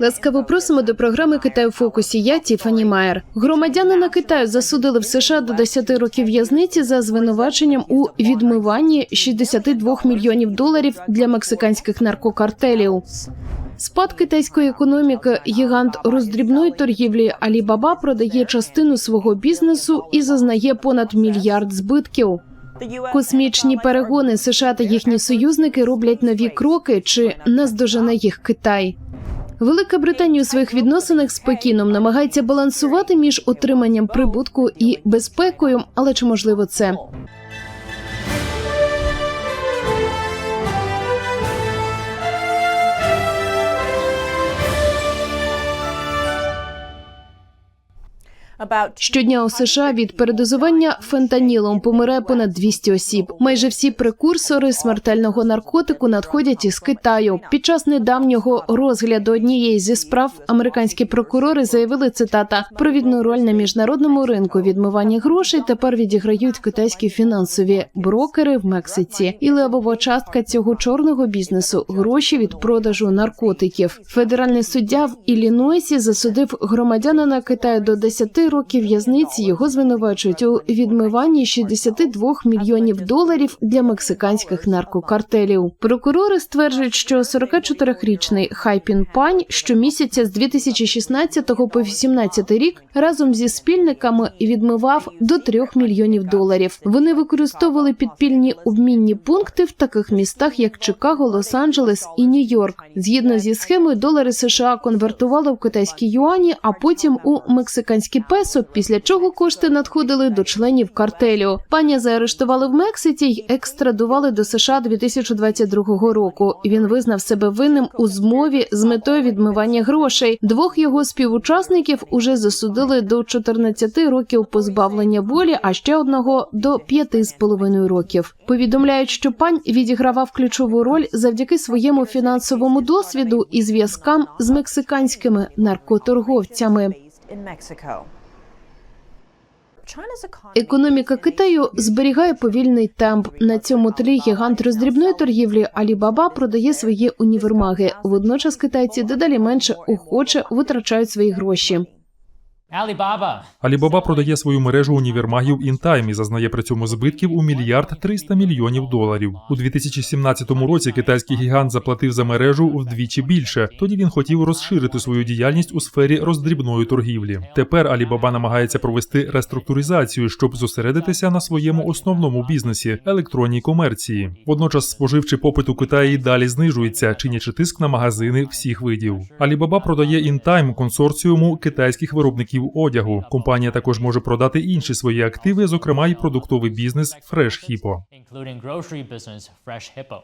Ласкаво просимо до програми Китай у фокусі. Я Тіфані Майер. Громадянина Китаю засудили в США до 10 років в'язниці за звинуваченням у відмиванні 62 мільйонів доларів для мексиканських наркокартелів. Спад китайської економіки гігант роздрібної торгівлі Алібаба продає частину свого бізнесу і зазнає понад мільярд збитків. Космічні перегони США та їхні союзники роблять нові кроки, чи наздожене їх Китай. Велика Британія у своїх відносинах з Пекіном намагається балансувати між отриманням прибутку і безпекою, але чи можливо це? Щодня у США від передозування фентанілом помирає понад 200 осіб. Майже всі прекурсори смертельного наркотику надходять із Китаю. Під час недавнього розгляду однієї зі справ американські прокурори заявили цитата провідну роль на міжнародному ринку відмивання грошей. Тепер відіграють китайські фінансові брокери в Мексиці. І левова частка цього чорного бізнесу гроші від продажу наркотиків. Федеральний суддя в Іллінойсі засудив громадянина Китаю до 10 років в'язниці. Його звинувачують у відмиванні 62 мільйонів доларів для мексиканських наркокартелів. Прокурори стверджують, що 44-річний Хайпін Пань щомісяця з 2016 по 18 рік разом зі спільниками відмивав до 3 мільйонів доларів. Вони використовували підпільні обмінні пункти в таких містах, як Чикаго, Лос-Анджелес і Нью-Йорк. Згідно зі схемою, долари США конвертували в китайські юані, а потім у мексиканські песо, після чого кошти надходили до членів картелю. Паня заарештували в Мексиці й екстрадували до США 2022 року. Він визнав себе винним у змові з метою відмивання грошей. Двох його співучасників уже засудили до 14 років позбавлення волі, а ще одного до 5,5 років. Повідомляють, що пань відігравав ключову роль завдяки своєму фінансовому досвіду і зв'язкам з мексиканськими наркоторговцями. Економіка Китаю зберігає повільний темп. На цьому тлі гігант роздрібної торгівлі Алібаба продає свої універмаги. Водночас китайці дедалі менше охоче витрачають свої гроші. Alibaba. Продає свою мережу універмагів InTime і зазнає при цьому збитків у мільярд 300 мільйонів доларів. У 2017 році китайський гігант заплатив за мережу вдвічі більше. Тоді він хотів розширити свою діяльність у сфері роздрібної торгівлі. Тепер Алібаба намагається провести реструктуризацію, щоб зосередитися на своєму основному бізнесі електронній комерції. Водночас споживчий попит у Китаї далі знижується, чинячи тиск на магазини всіх видів. Алібаба продає InTime консорціуму китайських виробників одягу. Компанія також може продати інші свої активи, зокрема й продуктовий бізнес Fresh Hippo. including grocery business Fresh Hippo.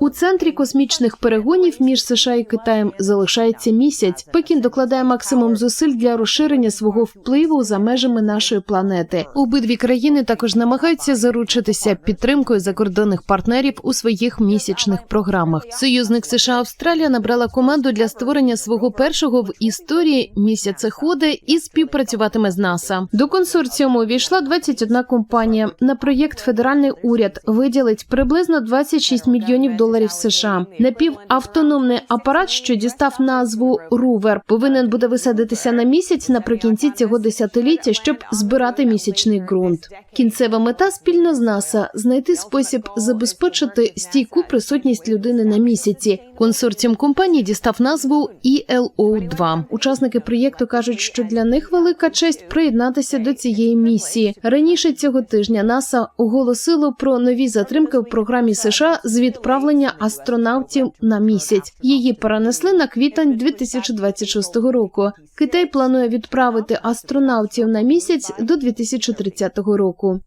У центрі космічних перегонів між США і Китаєм залишається місяць. Пекін докладає максимум зусиль для розширення свого впливу за межами нашої планети. Обидві країни також намагаються заручитися підтримкою закордонних партнерів у своїх місячних програмах. Союзник США Австралія набрала команду для створення свого першого в історії місяцеходи і співпрацюватиме з НАСА. До консорціуму увійшла 21 компанія. На проєкт федеральний уряд виділить приблизно 26 мільйонів доларів США. Напівавтономний апарат, що дістав назву Рувер, повинен буде висадитися на місяць наприкінці цього десятиліття, щоб збирати місячний ґрунт. Кінцева мета спільно з НАСА знайти спосіб забезпечити стійку присутність людини на місяці. Консорціум компаній дістав назву ELO-2. Учасники проєкту кажуть, що для них велика честь приєднатися до цієї місії. Раніше цього тижня НАСА оголосило про нові затримки в програмі США з відправлення астронавтів на місяць. Її перенесли на квітень 2026 року. Китай планує відправити астронавтів на місяць до 2030 року.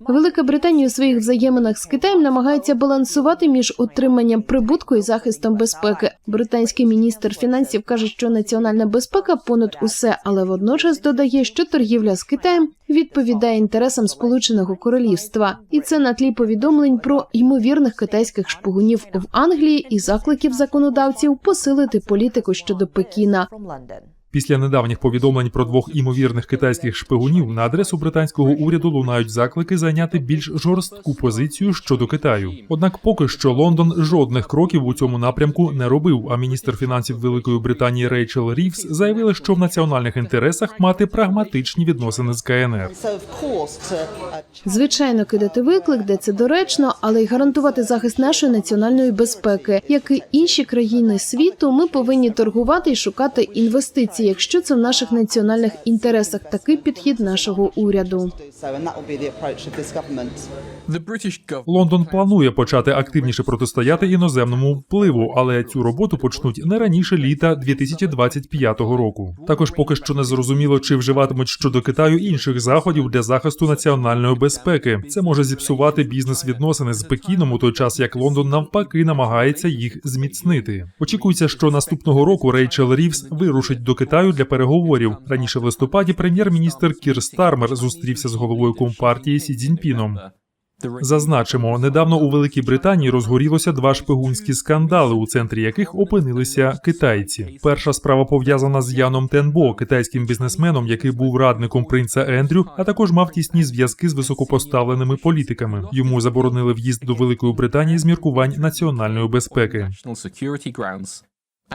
Велика Британія у своїх взаєминах з Китаєм намагається балансувати між отриманням прибутку і захистом безпеки. Британський міністр фінансів каже, що національна безпека понад усе, але водночас додає, що торгівля з Китаєм відповідає інтересам Сполученого Королівства, і це на тлі повідомлень про ймовірних китайських шпигунів в Англії і закликів законодавців посилити політику щодо Пекіна. Після недавніх повідомлень про двох імовірних китайських шпигунів на адресу британського уряду лунають заклики зайняти більш жорстку позицію щодо Китаю. Однак, поки що Лондон жодних кроків у цьому напрямку не робив. А міністр фінансів Великої Британії Рейчел Рівс заявила, що в національних інтересах мати прагматичні відносини з КНР. Звичайно, кидати виклик, де це доречно, але й гарантувати захист нашої національної безпеки. Як і інші країни світу, ми повинні торгувати і шукати інвестиції, якщо це в наших національних інтересах. Такий підхід нашого уряду. Лондон планує почати активніше протистояти іноземному впливу, але цю роботу почнуть не раніше літа 2025 року. Також поки що не зрозуміло, чи вживатимуть щодо Китаю інших заходів для захисту національної безпеки. Це може зіпсувати бізнес-відносини з Пекіном у той час, як Лондон навпаки намагається їх зміцнити. Очікується, що наступного року Рейчел Рівс вирушить до Китаю для переговорів. Раніше в листопаді прем'єр-міністр Кір Стармер зустрівся з головою компартії Сі Цзіньпіном. Зазначимо, недавно у Великій Британії розгорілося два шпигунські скандали, у центрі яких опинилися китайці. Перша справа пов'язана з Яном Тенбо, китайським бізнесменом, який був радником принца Ендрю, а також мав тісні зв'язки з високопоставленими політиками. Йому заборонили в'їзд до Великої Британії з міркувань національної безпеки.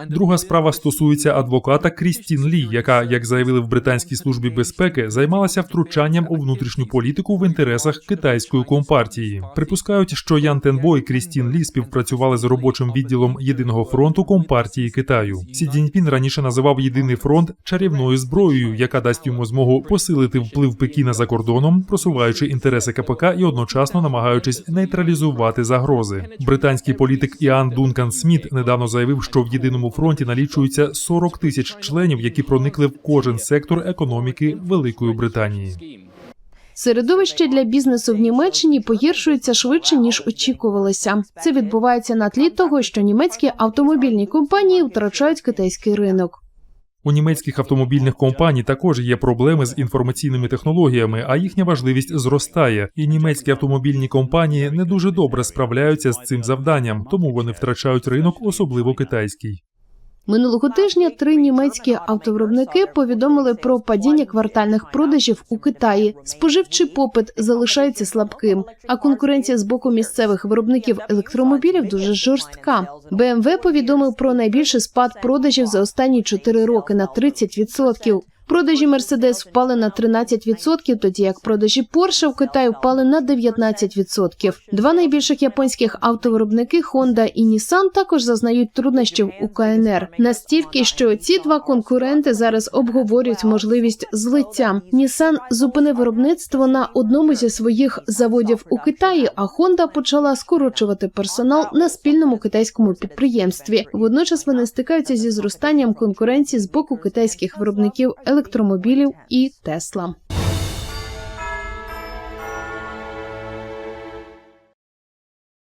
Друга справа стосується адвоката Крістін Лі, яка, як заявили в британській службі безпеки, займалася втручанням у внутрішню політику в інтересах китайської компартії. Припускають, що Ян Тенбо і Крістін Лі співпрацювали з робочим відділом єдиного фронту компартії Китаю. Сі Цзіньпін раніше називав єдиний фронт чарівною зброєю, яка дасть йому змогу посилити вплив Пекіна за кордоном, просуваючи інтереси КПК і одночасно намагаючись нейтралізувати загрози. Британський політик Іан Дункан Сміт недавно заявив, що в єдиному фронті налічується 40 тисяч членів, які проникли в кожен сектор економіки Великої Британії. Середовище для бізнесу в Німеччині погіршується швидше ніж очікувалося. Це відбувається на тлі того, що німецькі автомобільні компанії втрачають китайський ринок. У німецьких автомобільних компаній також є проблеми з інформаційними технологіями, а їхня важливість зростає. І німецькі автомобільні компанії не дуже добре справляються з цим завданням, тому вони втрачають ринок, особливо китайський. Минулого тижня три німецькі автовиробники повідомили про падіння квартальних продажів у Китаї. Споживчий попит залишається слабким, а конкуренція з боку місцевих виробників електромобілів дуже жорстка. BMW повідомив про найбільший спад продажів за останні 4 роки на 30%. Продажі Mercedes впали на 13%, тоді як продажі Porsche в Китаї впали на 19%. Два найбільших японських автовиробники Honda і Nissan також зазнають труднощів у КНР. Настільки, що ці два конкуренти зараз обговорюють можливість злиття. Nissan зупинив виробництво на одному зі своїх заводів у Китаї, а Honda почала скорочувати персонал на спільному китайському підприємстві. Водночас вони стикаються зі зростанням конкуренції з боку китайських виробників електромобілів і Тесла.